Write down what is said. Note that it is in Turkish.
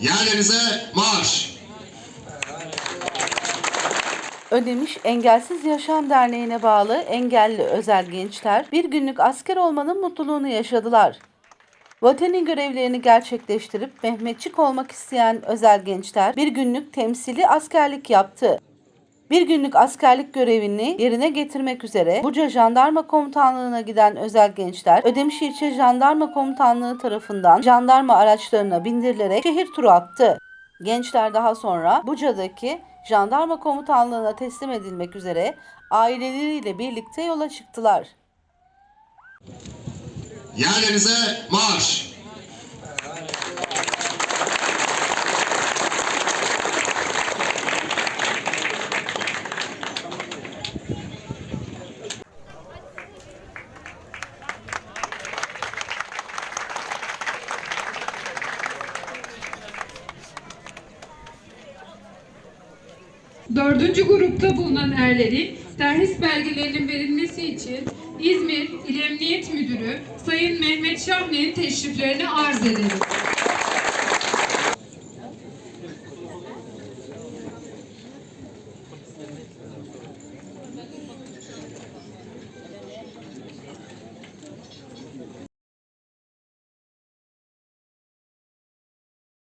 Yerlerinize marş. Ödemiş Engelsiz Yaşam Derneği'ne bağlı engelli özel gençler bir günlük asker olmanın mutluluğunu yaşadılar. Vatani görevlerini gerçekleştirip Mehmetçik olmak isteyen özel gençler bir günlük temsili askerlik yaptı. Bir günlük askerlik görevini yerine getirmek üzere Buca Jandarma Komutanlığı'na giden özel gençler Ödemiş İlçe Jandarma Komutanlığı tarafından jandarma araçlarına bindirilerek şehir turu attı. Gençler daha sonra Buca'daki jandarma komutanlığına teslim edilmek üzere aileleriyle birlikte yola çıktılar. Yerlerinize marş. Dördüncü grupta bulunan erlerin terhis belgelerinin verilmesi için İzmir İl Emniyet Müdürü Sayın Mehmet Şahne'nin teşriflerini arz edelim.